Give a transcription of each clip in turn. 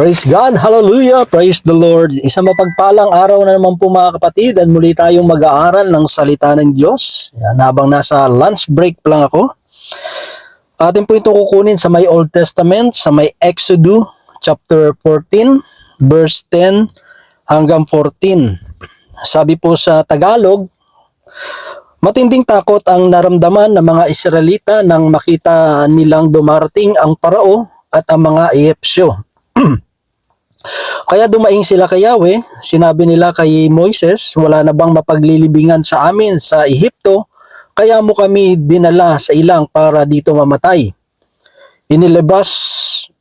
Praise God, hallelujah, praise the Lord. Isang mapagpalang araw na naman po mga kapatid at muli tayong mag-aaral ng salita ng Diyos. Yan, habang nasa lunch break lang ako. Atin po ito kukunin sa may Old Testament, sa may Exodus chapter 14, verse 10 hanggang 14. Sabi po sa Tagalog, Matinding takot ang naramdaman ng mga Israelita nang makita nilang dumarating ang parao at ang mga Ehipsyo. Kaya dumaing sila kay Yahweh, sinabi nila kay Moises, wala na bang mapaglilibingan sa amin sa Ehipto, kaya mo kami dinala sa ilang para dito mamatay. Inilabas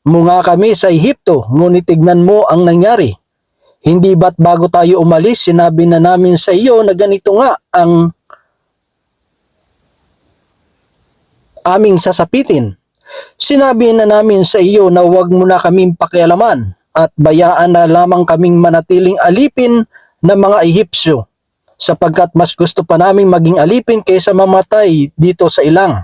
mo nga kami sa Ehipto, ngunit tignan mo ang nangyari. Hindi ba't bago tayo umalis, sinabi na namin sa iyo na ganito nga ang aming sasapitin. Sinabi na namin sa iyo na huwag mo na kaming pakialaman at bayaan na lamang kaming manatiling alipin ng mga Ehipsyo sapagkat mas gusto pa naming maging alipin kaysa mamatay dito sa ilang.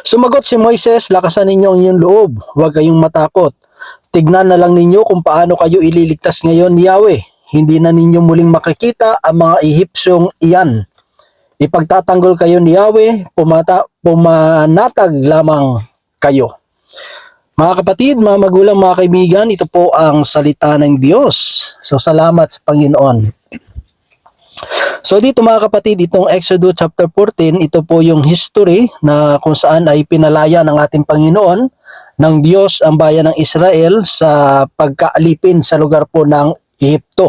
Sumagot si Moises, lakasan ninyo ang inyong loob, huwag kayong matakot. Tignan na lang ninyo kung paano kayo ililigtas ngayon ni Yahweh. Hindi na ninyo muling makikita ang mga Ehipsyong iyan. Ipagtatanggol kayo ni Yahweh, pumata, pumanatag lamang kayo. Mga kapatid, mga magulang, mga kaibigan, ito po ang salita ng Diyos. So salamat sa Panginoon. So dito mga kapatid, itong Exodus chapter 14, ito po yung history na kung saan ay pinalaya ng ating Panginoon ng Diyos ang bayan ng Israel sa pagkaalipin sa lugar po ng Ehipto.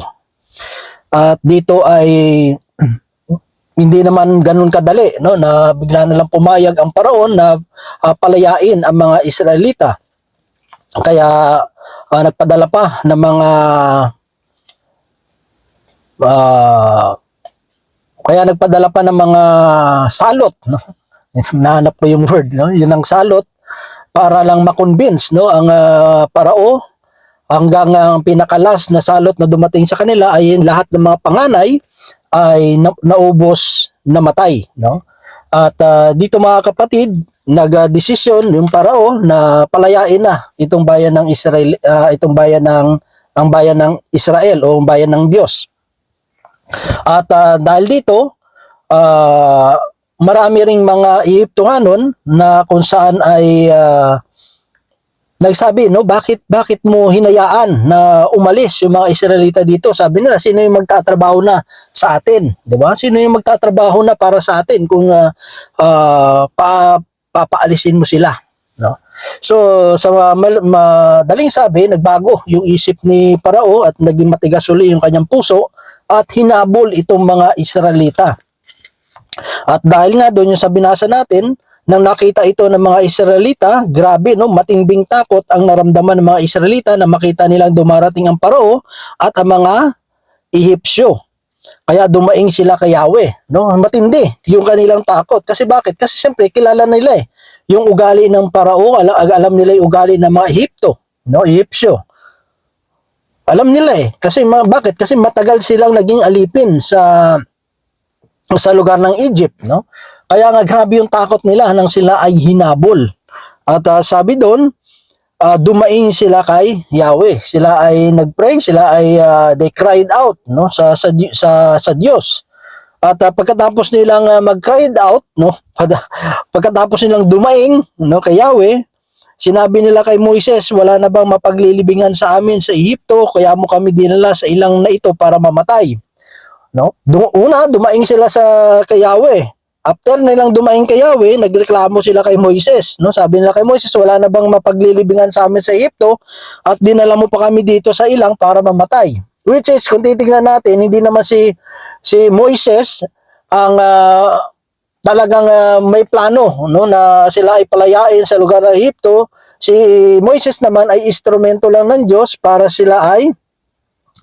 At dito ay hindi naman ganun kadali no na bigla na lang pumayag ang paraon na ah, palayain ang mga Israelita. Kaya ah, nagpadala pa ng mga ah, kaya nagpadala pa ng mga salot no. Nahanap ko yung word no, yun ang salot para lang makonvince no? Ang ah, parao hanggang ang pinakalas na salot na dumating sa kanila ay lahat ng mga panganay ay na- naubos namatay no? At ah, dito mga kapatid nagdesisyon yung parao na palayain na itong bayan ng Israel ah, itong bayan ng ang bayan ng Israel o ang bayan ng Diyos. At ah, dahil dito ah, marami ring mga Egyptohanon na kung saan ay ah, nagsabi no bakit bakit mo hinayaan na umalis yung mga Israelita dito? Sabi nila sino yung magtatrabaho na sa atin? Di ba? Sino yung magtatrabaho na para sa atin kung ah, ah, pa, papaalisin mo sila no? So sa madaling sabi nagbago yung isip ni Parao at naging matigas uli yung kanyang puso at hinabol itong mga Israelita. At dahil nga doon yung sa binasa natin nang nakita ito ng mga Israelita, grabe no, matinding takot ang naramdaman ng mga Israelita na makita nilang dumarating ang Parao at ang mga Ehipsyo. Kaya dumaing sila kay Yahweh, no? Matindi yung kanilang takot. Kasi bakit? Kasi siyempre kilala nila eh yung ugali ng Parao, alam, alam nila yung ugali ng mga Ehipto, no? Ehipsyo. Alam nila eh. Kasi ma- bakit? Kasi matagal silang naging alipin sa sa lugar ng Egypt, no? Kaya nga grabe yung takot nila nang sila ay hinabol. At ah, sabi doon, ah, dumaing sila kay Yahweh. Sila ay nagpray, sila ay ah, they cried out, no, sa sa sa, sa Diyos. At ah, pagkatapos nilang ah, mag-cried out, no, pagkatapos nilang dumaing, no, kay Yahweh, sinabi nila kay Moises, wala na bang mapaglilibingan sa amin sa Ehipto, kaya mo kami dinala sa ilang na ito para mamatay no? Una, dumaing sila sa kay Yahweh. After nilang dumaing kay Yahweh, nagreklamo sila kay Moises, no? Sabi nila kay Moises, wala na bang mapaglilibingan sa amin sa Egypto at dinala mo pa kami dito sa ilang para mamatay. Which is, kung titingnan natin, hindi naman si si Moises ang ah, talagang ah, may plano no na sila ay palayain sa lugar ng Egypto. Si Moises naman ay instrumento lang ng Diyos para sila ay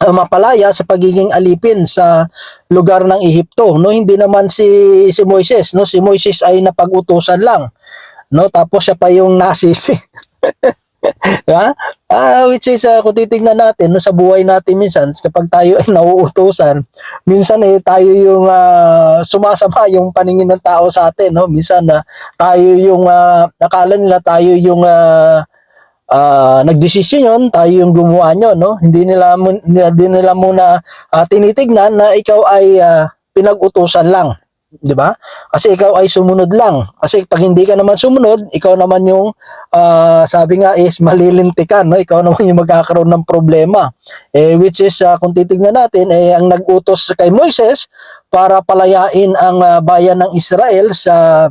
uh, mapalaya sa pagiging alipin sa lugar ng Ehipto no? Hindi naman si si Moises no? Si Moises ay napag-utusan lang no? Tapos siya pa yung nasisi. Ha? Ah which is uh, kung titingnan natin no? Sa buhay natin minsan kapag tayo ay nauutusan minsan eh tayo yung ah, sumasama yung paningin ng tao sa atin no? Minsan na tayo yung ah, akala nila tayo yung ah, ah, nagdesisyon yun, tayo yung gumawa nyo, no? Hindi nila, hindi nila muna ah, tinitignan na ikaw ay ah, pinag-utusan lang. Di ba? Kasi ikaw ay sumunod lang. Kasi pag hindi ka naman sumunod, ikaw naman yung ah, sabi nga is malilintikan, no? Ikaw naman yung magkakaroon ng problema. Eh, which is, ah, kung titignan natin, eh, ang nag-utos kay Moises para palayain ang ah, bayan ng Israel sa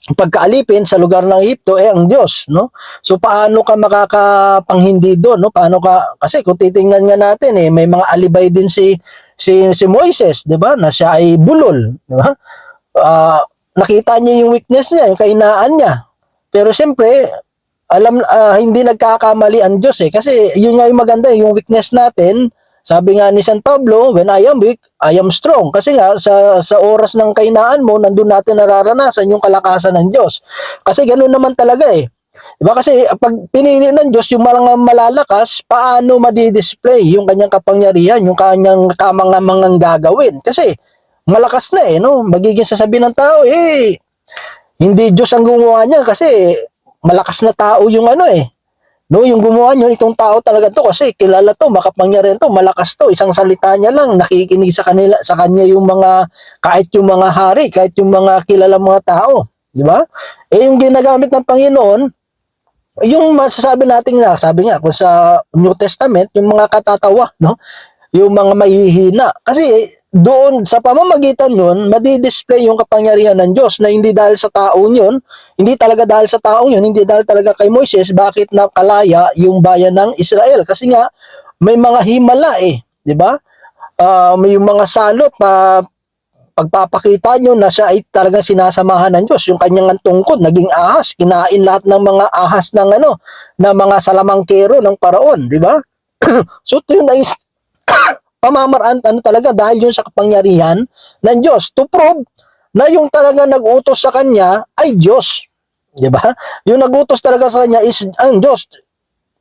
pagkaalipin sa lugar ng Egypto eh ang Diyos, no? So paano ka makakapanghindi doon, no? Paano ka kasi kung titingnan nga natin eh may mga alibay din si si si Moises, 'di ba? Na siya ay bulol, 'di ba? Ah, nakita niya yung weakness niya, yung kainaan niya. Pero siyempre, alam ah, hindi nagkakamali ang Diyos eh kasi yun nga yung maganda eh, yung weakness natin sabi nga ni San Pablo, when I am weak, I am strong. Kasi nga, sa, sa oras ng kainaan mo, nandun natin nararanasan yung kalakasan ng Diyos. Kasi ganun naman talaga eh. Diba? Kasi pag pinili ng Diyos yung mga malalakas, paano madidisplay yung kanyang kapangyarihan, yung kanyang kamangamangang gagawin? Kasi malakas na eh, no? Magiging sasabihin ng tao, eh, hindi Diyos ang gumawa niya kasi malakas na tao yung ano eh. No, yung gumawa niyo itong tao talaga to kasi kilala to, makapangyarihan to, malakas to. Isang salita niya lang nakikinig sa kanila sa kanya yung mga kahit yung mga hari, kahit yung mga kilala mga tao, di ba? Eh yung ginagamit ng Panginoon, yung masasabi natin nga, sabi nga kung sa New Testament, yung mga katatawa, no? Yung mga mahihina. Kasi doon sa pamamagitan nun, madidisplay yung kapangyarihan ng Diyos na hindi dahil sa taong yun, hindi talaga dahil sa taong yun, hindi dahil talaga kay Moises, bakit nakalaya yung bayan ng Israel? Kasi nga, may mga himala eh, di ba? Ah, may mga salot pa pagpapakita nyo na siya ay talagang sinasamahan ng Diyos. Yung kanyang tungkod, naging ahas, kinain lahat ng mga ahas ng ano, na mga salamangkero ng paraon, di ba? so, ito yung pamamaraan, ano talaga, dahil yun sa kapangyarihan ng Diyos to prove na yung talaga nag-utos sa kanya ay Diyos. Di ba? Yung nag-utos talaga sa kanya is ang Diyos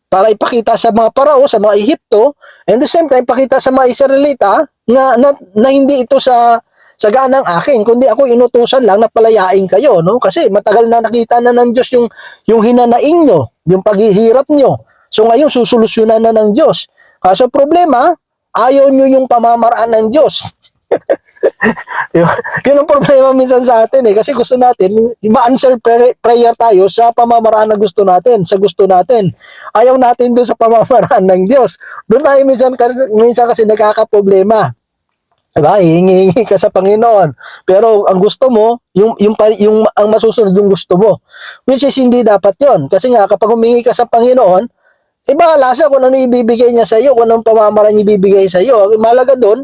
para ipakita sa mga parao, sa mga Ehipto, and the same time, pakita sa mga Israelita na, na, na hindi ito sa sa ganang akin, kundi ako inutusan lang na palayain kayo, no? Kasi matagal na nakita na ng Diyos yung, yung hinanaing nyo, yung paghihirap nyo. So ngayon, susolusyonan na ng Diyos. Kaso problema, ayaw nyo yung pamamaraan ng Diyos. Yun ang problema minsan sa atin eh. Kasi gusto natin, ma-answer prayer tayo sa pamamaraan na gusto natin, sa gusto natin. Ayaw natin doon sa pamamaraan ng Diyos. Doon tayo minsan, minsan kasi nakakaproblema. Diba? Hihingi ka sa Panginoon. Pero ang gusto mo, yung, yung, yung, ang masusunod yung gusto mo. Which is hindi dapat yon Kasi nga, kapag humingi ka sa Panginoon, eh bahala siya kung ano ibibigay niya sa iyo, kung anong pamamaraan ibibigay sa iyo. Ang Malaga doon,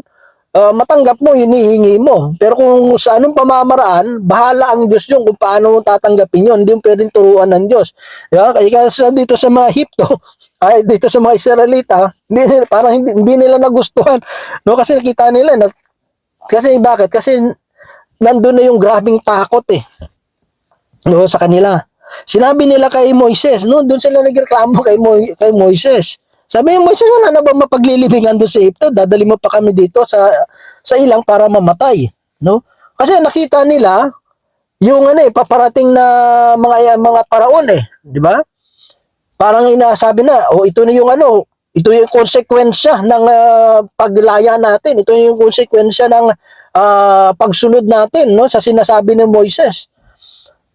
ah, matanggap mo, hinihingi mo. Pero kung sa anong pamamaraan, bahala ang Diyos yun kung paano mo tatanggapin yun. Hindi mo pwedeng turuan ng Diyos. Diba? Kaya sa dito sa mga Hipto, ay dito sa mga Israelita, hindi, parang hindi, hindi nila nagustuhan. No? Kasi nakita nila, na, kasi bakit? Kasi nandun na yung grabing takot eh. No, sa kanila. Sinabi nila kay Moises, no, doon sila nagreklamo kay, Mo, kay Moises. Sabi ni Moises, wala na ba mapaglilibingan doon sa Egypto? Dadali mo pa kami dito sa sa ilang para mamatay, no? Kasi nakita nila yung ano eh paparating na mga mga paraon eh, di ba? Parang inasabi na, oh ito na yung ano, ito yung konsekwensya ng ah, paglaya natin. Ito yung konsekwensya ng ah, pagsunod natin no sa sinasabi ng Moises.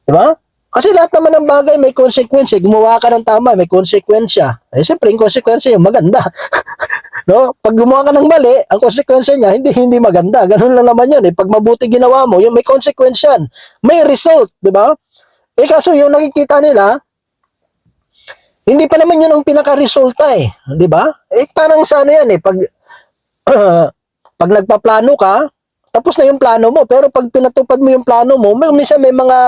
Di ba? Kasi lahat naman ng bagay may konsekwensya. Gumawa ka ng tama, may konsekwensya. Eh, siyempre, yung konsekwensya yung maganda. no? Pag gumawa ka ng mali, ang konsekwensya niya, hindi hindi maganda. Ganun lang naman yun. Eh. Pag mabuti ginawa mo, yung may konsekwensya. May result, di ba? Eh, kaso yung nakikita nila, hindi pa naman yun ang pinaka-resulta eh. Di ba? Eh, parang sa ano yan eh. Pag, pag nagpaplano ka, tapos na yung plano mo. Pero pag pinatupad mo yung plano mo, may, minsan may mga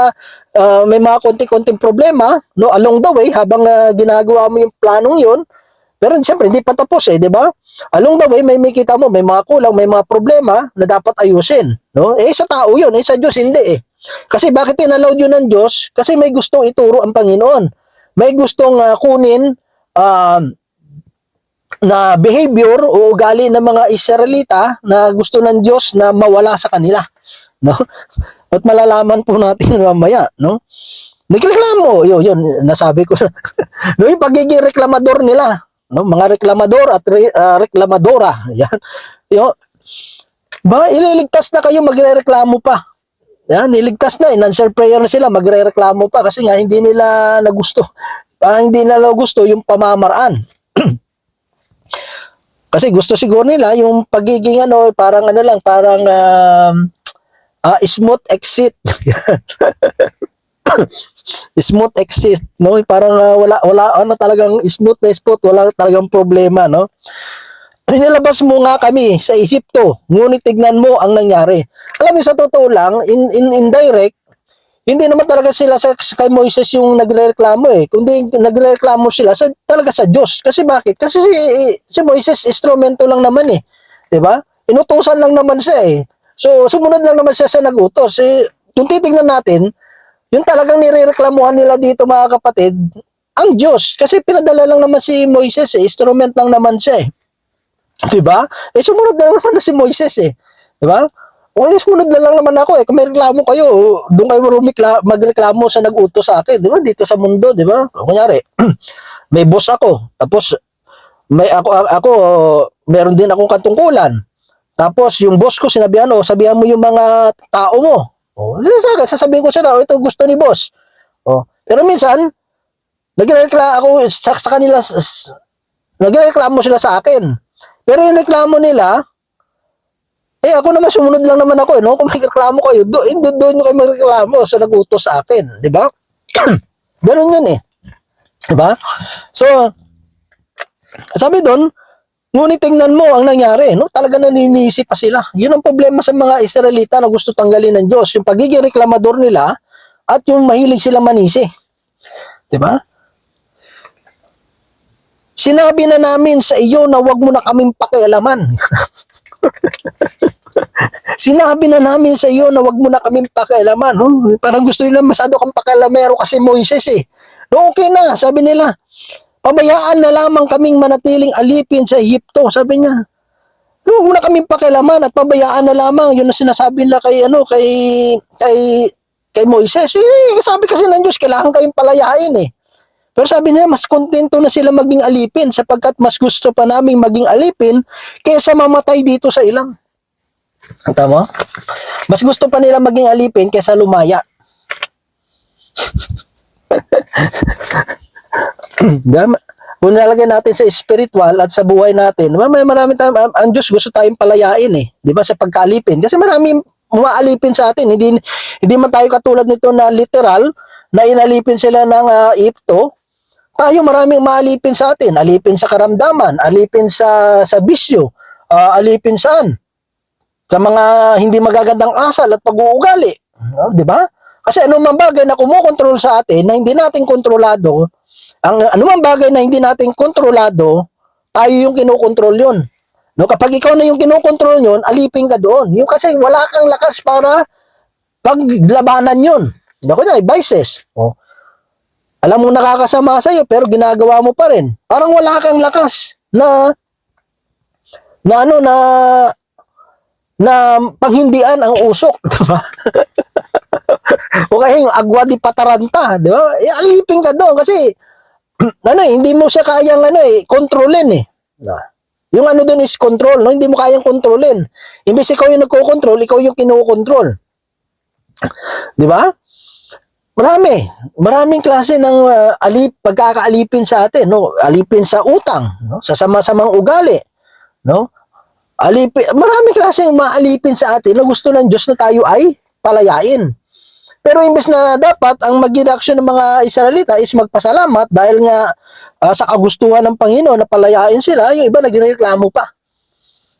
ah, may mga konti-konting problema no along the way habang ah, ginagawa mo yung planong yun. Pero siyempre hindi pa tapos eh, di ba? Along the way may makita mo may mga kulang, may mga problema na dapat ayusin, no? Eh sa tao 'yun, eh sa Diyos hindi eh. Kasi bakit tinalawd yun ng Diyos? Kasi may gustong ituro ang Panginoon. May gustong ah, kunin um, na behavior o ugali ng mga Israelita na gusto ng Diyos na mawala sa kanila. No? At malalaman po natin mamaya, no? Nagreklamo, yun, yun, nasabi ko. no, yung pagiging reklamador nila, no, mga reklamador at re, ah, reklamadora, yan. Yo, ba, ililigtas na kayo, magrereklamo pa. Yan, niligtas na, in-answer prayer na sila, magrereklamo pa kasi nga hindi nila nagusto. Parang hindi nila gusto yung pamamaraan. kasi gusto siguro nila yung pagiging ano, parang ano lang, parang um, ah, smooth exit. smooth exit, no? Parang ah, wala wala ano talagang smooth na spot, wala talagang problema, no? Inilabas mo nga kami sa Ehipto, ngunit tignan mo ang nangyari. Alam mo sa totoo lang, in, in indirect, hindi naman talaga sila sa, kay Moises yung nagrereklamo eh. Kundi nagrereklamo sila sa talaga sa Diyos. Kasi bakit? Kasi si, si Moises instrumento lang naman eh. 'Di ba? Inutusan lang naman siya eh. So sumunod lang naman siya sa nagutos. Eh, kung titingnan natin, yung talagang nirereklamuhan nila dito mga kapatid, ang Diyos. Kasi pinadala lang naman si Moises eh. Instrument lang naman siya eh. 'Di ba? Eh sumunod lang naman na si Moises eh. 'Di ba? O eh, sumunod na lang naman ako eh. Kung may reklamo kayo, doon kayo rumikla, magreklamo sa nag-utos sa akin, 'di ba? Dito sa mundo, 'di ba? Kunyari, may boss ako, tapos may ako ako meron din akong katungkulan. Tapos yung boss ko sinabihan, oh, sabihan mo yung mga tao mo. Oh, sa akin, sasabihin ko siya, oh, ito gusto ni boss. Oh, pero minsan nagreklamo ako sa, sa kanila nagreklamo sila sa akin. Pero yung reklamo nila, eh ako naman sumunod lang naman ako, eh, no? Kung may reklamo kayo, do, eh, do, doon nyo kayo magreklamo sa nagutos sa akin, di ba? Ganun yun eh. Di ba? So, sabi doon, ngunit tingnan mo ang nangyari, no? Talaga naninisi pa sila. Yun ang problema sa mga Israelita na gusto tanggalin ng Diyos, yung pagiging reklamador nila at yung mahilig sila manisi. Di ba? Sinabi na namin sa iyo na wag mo na kaming pakialaman. Sinabi na namin sa iyo na wag mo na kaming pakialaman. No? Parang gusto nila masyado kang pakialamero kasi Moises eh. No, okay na, sabi nila. Pabayaan na lamang kaming manatiling alipin sa Ehipto, sabi niya. Huwag mo na kaming pakialaman at pabayaan na lamang. Yun ang sinasabi nila kay, ano, kay, kay, kay Moises. Eh, sabi kasi ng Diyos, kailangan kayong palayain eh. Pero sabi nila, mas kontento na sila maging alipin sapagkat mas gusto pa naming maging alipin kaysa mamatay dito sa ilang. Tama? Mas gusto pa nila maging alipin kaysa lumaya. Kung nalagay natin sa spiritual at sa buhay natin, may marami tayong, ang- Diyos gusto tayong palayain eh. Di ba? Sa pagkaalipin. Kasi maraming umaalipin sa atin. Hindi, hindi man tayo katulad nito na literal, na inalipin sila ng ah, ipto, tayo maraming maalipin sa atin. Alipin sa karamdaman, alipin sa, sa bisyo, ah, alipin saan? Sa mga hindi magagandang asal at pag-uugali. No? Di ba? Kasi anumang bagay na kumukontrol sa atin na hindi natin kontrolado, ang anumang bagay na hindi natin kontrolado, tayo yung kinokontrol yun. No, kapag ikaw na yung kinokontrol yun, alipin ka doon. Yung kasi wala kang lakas para paglabanan yun. Ako na, vices. Oh. Alam mo nakakasama sa iyo pero ginagawa mo pa rin. Parang wala kang lakas na na ano na na panghindian ang usok, di ba? o kaya yung agwa di pataranta, di ba? E, alipin ka doon kasi ano eh, hindi mo siya kayang ano eh, kontrolin eh. Na. Yung ano doon is control, no? Hindi mo kayang kontrolin. Imbes ikaw yung nagko-control, ikaw yung kinokontrol. Di ba? Marami. Maraming klase ng uh, alip, pagkakaalipin sa atin, no? Alipin sa utang, no? Sa sama-samang ugali, no? Alipin, marami klase maalipin sa atin na gusto ng Diyos na tayo ay palayain. Pero imbes na dapat ang maging reaksyon ng mga Israelita is magpasalamat dahil nga ah, sa kagustuhan ng Panginoon na palayain sila, yung iba nagreklamo pa.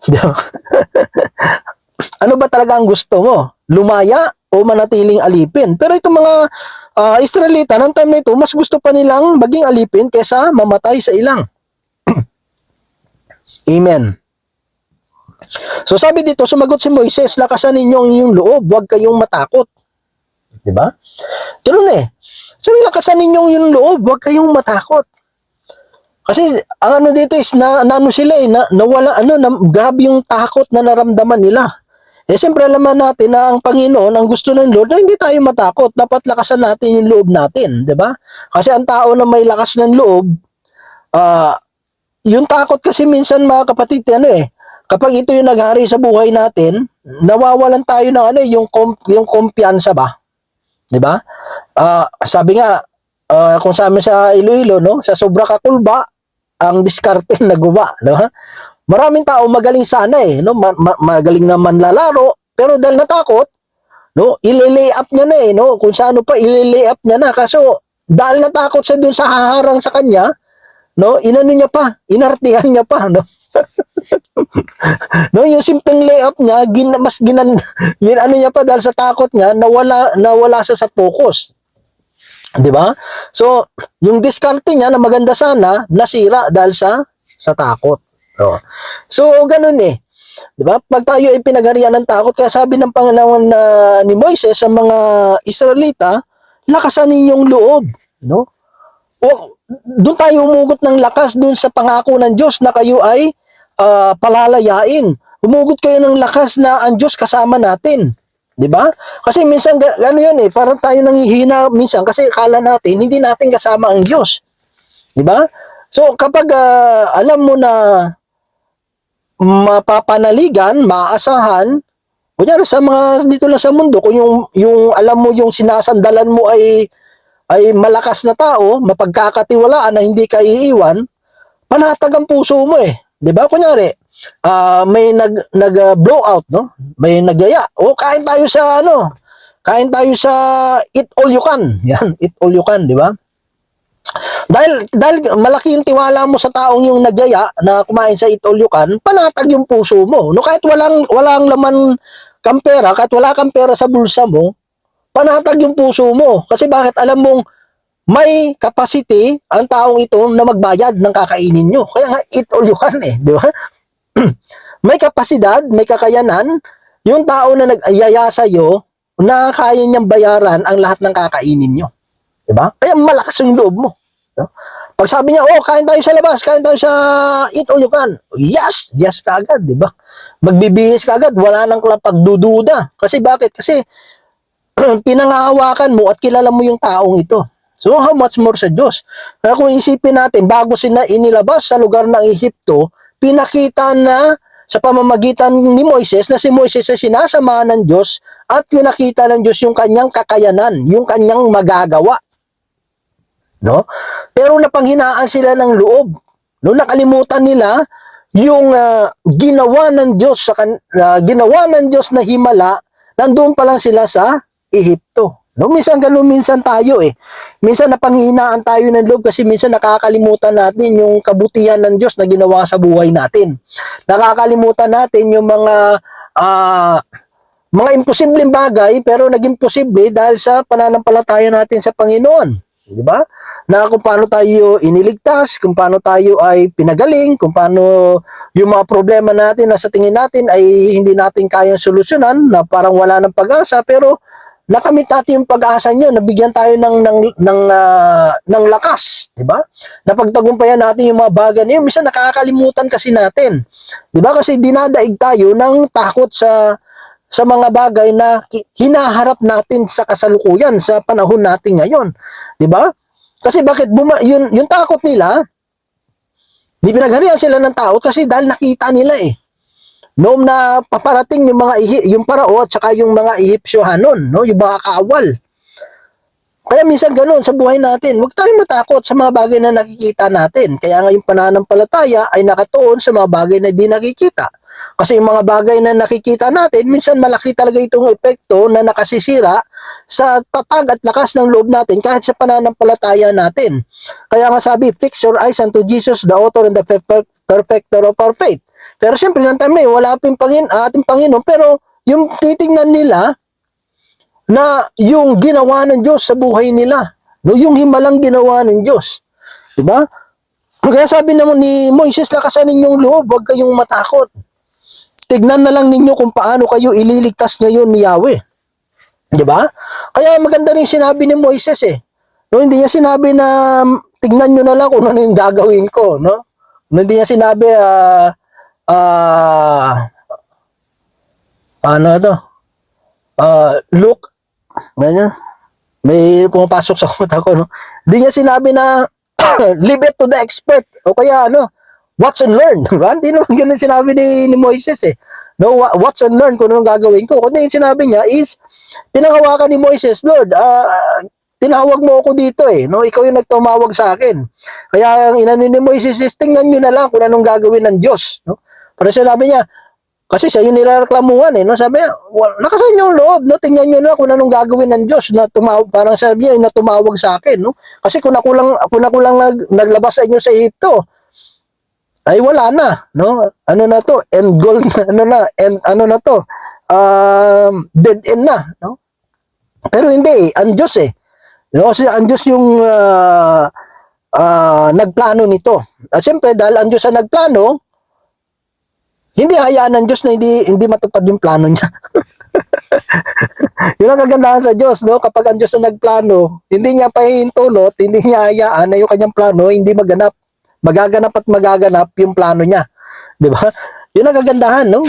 Di ba? ano ba talaga ang gusto mo? Lumaya o manatiling alipin? Pero itong mga ah, Israelita, ng time na ito, mas gusto pa nilang maging alipin kesa mamatay sa ilang. Amen. So sabi dito, sumagot si Moises, lakasan ninyo ang inyong loob, huwag kayong matakot. 'Di ba? Ganun eh. Sabi lakasan ninyo ang inyong loob, huwag kayong matakot. Kasi ang ano dito is na, na ano sila eh, na, nawala ano, na, grabe yung takot na naramdaman nila. Eh siyempre alam natin na ang Panginoon, ang gusto ng Lord, na hindi tayo matakot. Dapat lakasan natin yung loob natin, di ba? Kasi ang tao na may lakas ng loob, ah, yung takot kasi minsan mga kapatid, ano eh, kapag ito yung naghari sa buhay natin, nawawalan tayo ng ano eh, yung, kom- yung kumpiyansa ba? Di ba? Ah, sabi nga, ah, kung sa amin sa Iloilo, no, sa sobra kakulba, ang diskarte nagguba, no? Maraming tao magaling sana eh, no? Ma- ma- magaling na manlalaro, pero dahil natakot, no, ililay up niya na eh, no? Kung sa ano pa ililay up niya na kaso dahil natakot siya dun sa haharang sa kanya, no, inano niya pa, inartihan niya pa, no. no, yung simpleng layup niya, gin, mas ginan, yun ano niya pa dahil sa takot niya, nawala, nawala siya sa focus. 'Di ba? So, yung diskarte niya na maganda sana, nasira dahil sa sa takot. Oh. So, ganun eh. 'Di ba? Pag tayo ay pinagharian ng takot, kaya sabi ng Panginoon na ni Moises sa mga Israelita, lakasan ninyong loob, no? O doon tayo umugot ng lakas doon sa pangako ng Diyos na kayo ay ah, palalayain. Umugot kayo ng lakas na ang Diyos kasama natin. 'Di ba? Kasi minsan ano 'yun eh, parang tayo nanghihina minsan kasi akala natin hindi natin kasama ang Diyos. 'Di ba? So kapag ah, alam mo na mapapanaligan, maaasahan, kunyari sa mga dito lang sa mundo, kung yung, yung alam mo yung sinasandalan mo ay ay malakas na tao, mapagkakatiwalaan na hindi ka iiwan, panatag ang puso mo eh. 'Di ba? Kunyari, ah may nag nag ah, blowout, no? May nagyaya. O kain tayo sa ano? Kain tayo sa eat all you can. Yan, eat all you can, 'di ba? Dahil dahil malaki yung tiwala mo sa taong yung nagyaya na kumain sa eat all you can, panatag yung puso mo. No kahit walang walang laman kang pera, kahit wala kang pera sa bulsa mo, panatag yung puso mo. Kasi bakit alam mong may capacity ang taong ito na magbayad ng kakainin nyo. Kaya nga, eat all you can eh, di ba? may kapasidad, may kakayanan, yung tao na nag-ayaya sa'yo, na kaya niyang bayaran ang lahat ng kakainin nyo. Di ba? Kaya malakas yung loob mo. No? Pag sabi niya, oh, kain tayo sa labas, kain tayo sa eat all you can. Yes, yes ka agad, di ba? Magbibihis ka agad, wala nang pagdududa. Kasi bakit? Kasi pinangahawakan mo at kilala mo yung taong ito. So how much more sa Diyos? Kaya kung isipin natin, bago sila inilabas sa lugar ng Ehipto, pinakita na sa pamamagitan ni Moises na si Moises ay sinasamahan ng Diyos at yung nakita ng Diyos yung kanyang kakayanan, yung kanyang magagawa. No? Pero napanghinaan sila ng loob. No, nakalimutan nila yung ah, ginawa ng Diyos sa ah, ginawa ng Diyos na himala, nandoon pa lang sila sa Ehipto. No, minsan ganun minsan tayo eh. Minsan napanghihinaan tayo ng loob kasi minsan nakakalimutan natin yung kabutihan ng Diyos na ginawa sa buhay natin. Nakakalimutan natin yung mga ah, mga imposibleng bagay pero naging posible dahil sa pananampalataya natin sa Panginoon. Di ba? Na kung paano tayo iniligtas, kung paano tayo ay pinagaling, kung paano yung mga problema natin na sa tingin natin ay hindi natin kayang solusyonan, na parang wala ng pag-asa, pero nakamit natin yung pag-asa nyo, nabigyan tayo ng ng ng ah, ng lakas, 'di ba? Napagtagumpayan natin yung mga bagay yun, minsan nakakalimutan kasi natin. 'Di ba? Kasi dinadaig tayo ng takot sa sa mga bagay na hinaharap natin sa kasalukuyan sa panahon natin ngayon. 'Di ba? Kasi bakit buma yun yung takot nila Di pinagharian sila ng tao kasi dahil nakita nila eh. Noong na paparating yung mga ihi, yung parao at saka yung mga Ehipsyohanon, no? yung mga kaawal. Kaya minsan ganun sa buhay natin, huwag tayong matakot sa mga bagay na nakikita natin. Kaya nga yung pananampalataya ay nakatuon sa mga bagay na di nakikita. Kasi yung mga bagay na nakikita natin, minsan malaki talaga itong epekto na nakasisira sa tatag at lakas ng loob natin kahit sa pananampalataya natin. Kaya nga sabi, fix your eyes unto Jesus, the author and the perfect- perfecter of our faith. Pero siyempre, ng time na wala pa yung Pangin, ating Panginoon, pero yung titingnan nila, na yung ginawa ng Diyos sa buhay nila. No, yung himalang ginawa ng Diyos. 'Di ba? Kaya sabi naman ni Moises, lakasan ninyong loob, huwag kayong matakot. Tignan na lang ninyo kung paano kayo ililigtas ngayon ni Yahweh. 'Di ba? Kaya maganda rin sinabi ni Moises eh. No, hindi niya sinabi na tignan nyo na lang kung ano yung gagawin ko, no? No, Hindi niya sinabi ah ah ano to? Ah, look, ganyan. May pumapasok sa utak ko, no? Hindi niya sinabi na leave it to the expert. O kaya ano, watch and learn. Diba? Hindi naman ganun sinabi ni, ni Moises eh. No, wa- watch and learn kung anong gagawin ko. Kundi yung sinabi niya is, pinangawakan ni Moises, Lord, ah, tinawag mo ako dito eh. No, ikaw yung nagtumawag sa akin. Kaya ang inano ni Moises is, tingnan nyo na lang kung anong gagawin ng Diyos. No? Pero sinabi niya, kasi siya yung nireklamuhan eh. No? Sabi niya, "Wal- lakasan niyo ang loob. No? Tingnan niyo na kung anong gagawin ng Diyos na tumawag, parang sabi niya, na tumawag sa akin. No? Kasi kung ako lang, kung ako lang nag, naglabas sa inyo sa Egypto, ay wala na, no? Ano na to? End goal na, ano na, end, ano na to? Um, dead end na, no? Pero hindi, eh, ang Diyos eh. No? Kasi ang Diyos yung ah, ah, nagplano nito. At siyempre, dahil ang Diyos ang nagplano, hindi hayaan ng Diyos na hindi hindi matupad yung plano niya. yun ang kagandahan sa Diyos, no? Kapag ang Diyos ang nagplano, hindi niya pahihintulot, hindi niya hayaan na yung kanyang plano hindi maganap. Magaganap at magaganap yung plano niya. Di ba? Yun ang kagandahan, no?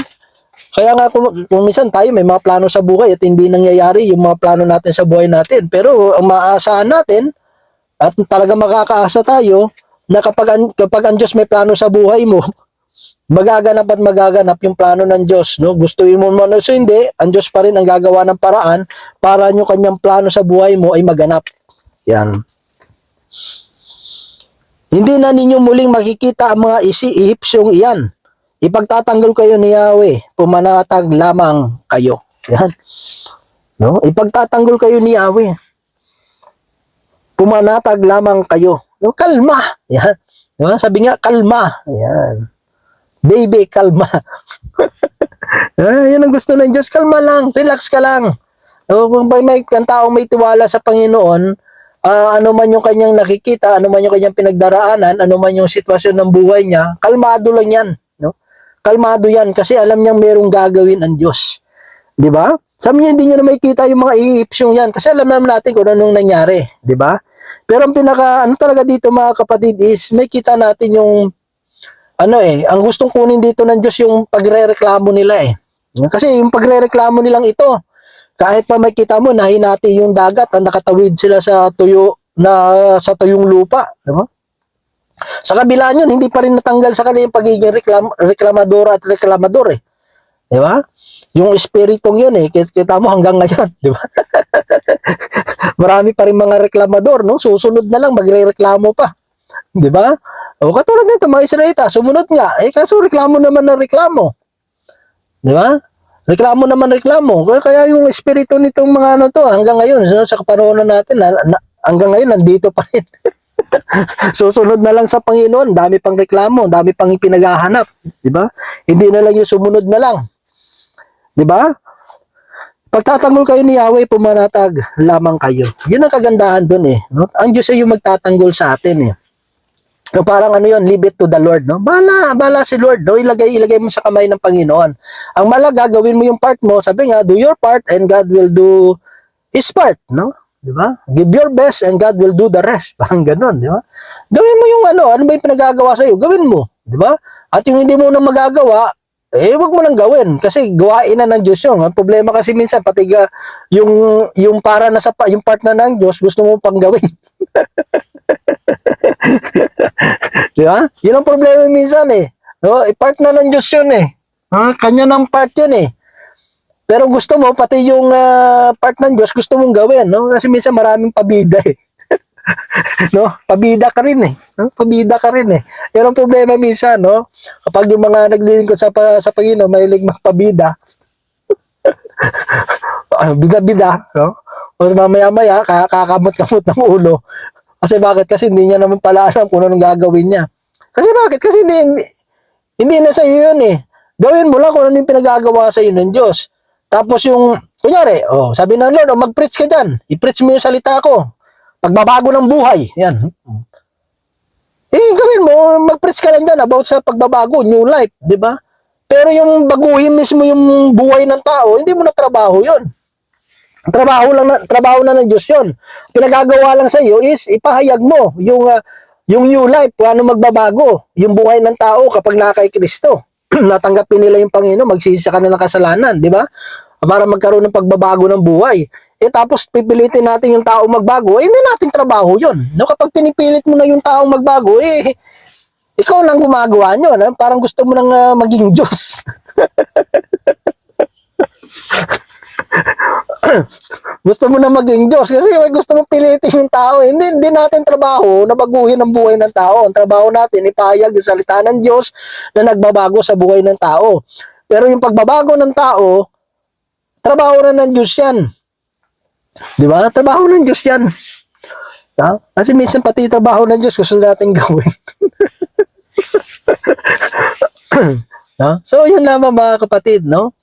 Kaya nga kung, kung minsan tayo may mga plano sa buhay at hindi nangyayari yung mga plano natin sa buhay natin. Pero ang maaasahan natin at talaga makakaasa tayo na kapag kapag ang Diyos may plano sa buhay mo, magaganap at magaganap yung plano ng Diyos. No? Gustuin mo man o hindi, ang Diyos pa rin ang gagawa ng paraan para yung kanyang plano sa buhay mo ay maganap. Yan. Hindi na ninyo muling makikita ang mga isi ihipsyong iyan. Ipagtatanggol kayo ni Yahweh, pumanatag lamang kayo. Yan. No? Ipagtatanggol kayo ni Yahweh. Pumanatag lamang kayo. No? Kalma. Yan. Diba? Sabi nga, kalma. Yan. Baby, kalma. ah, yan ang gusto ng Diyos. Kalma lang. Relax ka lang. No, kung may, ang taong may tiwala sa Panginoon, ah, ano man yung kanyang nakikita, ano man yung kanyang pinagdaraanan, ano man yung sitwasyon ng buhay niya, kalmado lang yan. No? Kalmado yan kasi alam niyang merong gagawin ang Diyos. Di ba? Sabi niya, hindi niya na makikita yung mga iipsyong yan kasi alam naman natin kung anong nangyari. Di ba? Pero ang pinaka, ano talaga dito mga kapatid is, may kita natin yung, ano eh, ang gustong kunin dito ng Diyos yung pagre-reklamo nila eh. Kasi yung pagre-reklamo nilang ito, kahit pa makita mo, nahinati yung dagat, ang nakatawid sila sa tuyo, na sa tuyong lupa. Di ba? Sa kabila yun, hindi pa rin natanggal sa kanila yung pagiging reklam, reklamadora at reklamador eh. Di ba? Yung espiritong yun eh, kita mo hanggang ngayon, di ba? Marami pa rin mga reklamador, no? Susunod na lang, magre-reklamo pa. Di ba? O katulad nito, mga Israelita, sumunod nga. Eh, kaso reklamo naman ng reklamo. Di ba? Reklamo naman reklamo. Kaya, yung espiritu nitong mga ano to, hanggang ngayon, sa, sa kapanoonan natin, na, na, hanggang ngayon, nandito pa rin. Susunod na lang sa Panginoon, dami pang reklamo, dami pang pinaghahanap, 'di ba? Hindi na lang yung sumunod na lang. 'Di ba? Pagtatanggol kayo ni Yahweh, pumanatag lamang kayo. Yun ang kagandahan doon eh. No? Ang Diyos ay yung magtatanggol sa atin eh. No, parang ano yun, leave it to the Lord. No? Bala, bala si Lord. No? Ilagay, ilagay mo sa kamay ng Panginoon. Ang malaga, gawin mo yung part mo. Sabi nga, do your part and God will do His part. No? Di ba? Give your best and God will do the rest. Parang ganun, di ba? Gawin mo yung ano, ano ba yung pinagagawa sa iyo? Gawin mo, di ba? At yung hindi mo na magagawa, eh wag mo nang gawin kasi gawain na ng Diyos yun. Ang problema kasi minsan pati ga, yung yung para na sa yung part na ng Diyos gusto mo pang gawin. di ba? Yun ang problema minsan eh. No, eh, part na ng Diyos yun eh. Ah, kanya ng part yun eh. Pero gusto mo, pati yung ah, part ng Diyos, gusto mong gawin, no? Kasi minsan maraming pabida eh. no? Pabida ka rin eh. No? Pabida ka rin eh. Yan ang problema minsan, no? Kapag yung mga naglilingkod sa, sa Panginoon, mahilig magpabida. Ah, Bida-bida, no? O mamaya-maya, ka- kakamot-kamot ng ulo. Kasi bakit? Kasi hindi niya naman pala alam kung anong gagawin niya. Kasi bakit? Kasi hindi, hindi, hindi na sa iyo yun eh. Gawin mo lang kung ano yung pinagagawa sa iyo ng Diyos. Tapos yung, kunyari, oh, sabi ng Lord, oh, mag-preach ka dyan. I-preach mo yung salita ko. Pagbabago ng buhay. Yan. Eh, gawin mo, mag-preach ka lang dyan about sa pagbabago, new life, di ba? Pero yung baguhin mismo yung buhay ng tao, hindi mo na trabaho yon. Trabaho lang na, trabaho na ng Diyos yon. Pinagagawa lang sa iyo is ipahayag mo yung ah, yung new life, paano magbabago yung buhay ng tao kapag nakay Kristo. natanggapin nila yung Panginoon, magsisi sa kanilang kasalanan, di ba? Para magkaroon ng pagbabago ng buhay. Eh tapos pipilitin natin yung tao magbago, eh hindi natin trabaho yun. No, kapag pinipilit mo na yung tao magbago, eh ikaw lang gumagawa nyo. No? Parang gusto mo nang ah, maging Diyos. gusto mo na maging Diyos kasi may gusto mo pilitin yung tao. eh. Hindi, hindi natin trabaho na baguhin ang buhay ng tao. Ang trabaho natin, ipahayag yung salita ng Diyos na nagbabago sa buhay ng tao. Pero yung pagbabago ng tao, trabaho na ng Diyos yan. Di ba? Trabaho ng Diyos yan. Ha? Kasi minsan pati trabaho ng Diyos gusto natin gawin. no? So, yun lamang mga kapatid, no?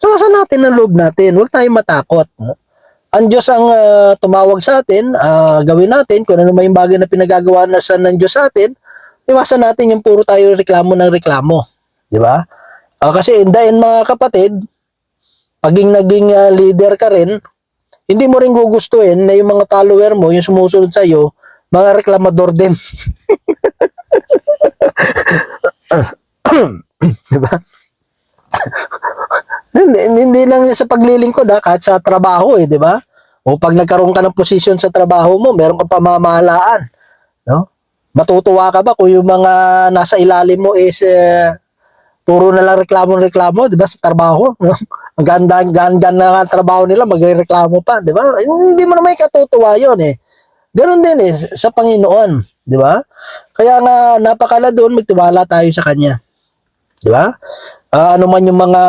Lakasan natin ang loob natin. Huwag tayong matakot. No? Ang Diyos ang ah, tumawag sa atin, ah, gawin natin, kung ano may bagay na pinagagawa na sa ng Diyos sa atin, iwasan natin yung puro tayo reklamo ng reklamo. Di ba? Ah, kasi in the end, mga kapatid, paging naging ah, leader ka rin, hindi mo rin gugustuhin na yung mga follower mo, yung sumusunod sa'yo, mga reklamador din. Di ba? Hindi, hindi lang sa paglilingkod ha, kahit sa trabaho eh, di ba? O pag nagkaroon ka ng posisyon sa trabaho mo, meron kang pamamahalaan. No? Matutuwa ka ba kung yung mga nasa ilalim mo is eh, puro na lang reklamo-reklamo, di ba, sa trabaho? No? Ang ganda, ganda na nga trabaho nila, magre-reklamo pa, di ba? Hindi mo naman katutuwa yun eh. Ganon din eh, sa Panginoon, di ba? Kaya nga, napakala doon, magtiwala tayo sa Kanya. Di ba? Ah, ano man yung mga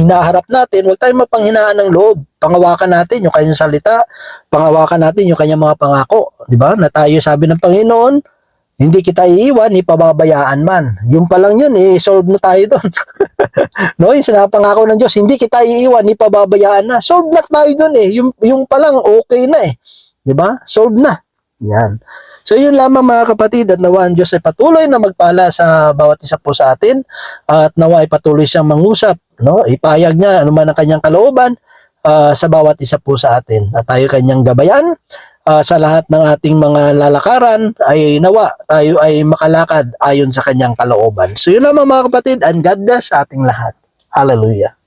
hinaharap natin, huwag tayong mapanghinaan ng loob. Pangawakan natin yung kanyang salita, pangawakan natin yung kanyang mga pangako. Di ba? Na tayo sabi ng Panginoon, hindi kita iiwan, ni pababayaan man. Yung pa lang yun, eh, solve na tayo doon. no, yung sinapangako ng Diyos, hindi kita iiwan, ni pababayaan na. Solve na tayo doon eh. Yung, yung pa lang, okay na eh. Di ba? Solve na. Yan. So yun lamang mga kapatid at nawa ang Diyos ay patuloy na magpala sa bawat isa po sa atin at nawa ay patuloy siyang mangusap, no? Ipahayag niya ano man ang kanyang kalooban ah, sa bawat isa po sa atin at tayo kanyang gabayan ah, sa lahat ng ating mga lalakaran ay nawa tayo ay makalakad ayon sa kanyang kalooban. So yun lamang mga kapatid and God bless sa ating lahat. Hallelujah.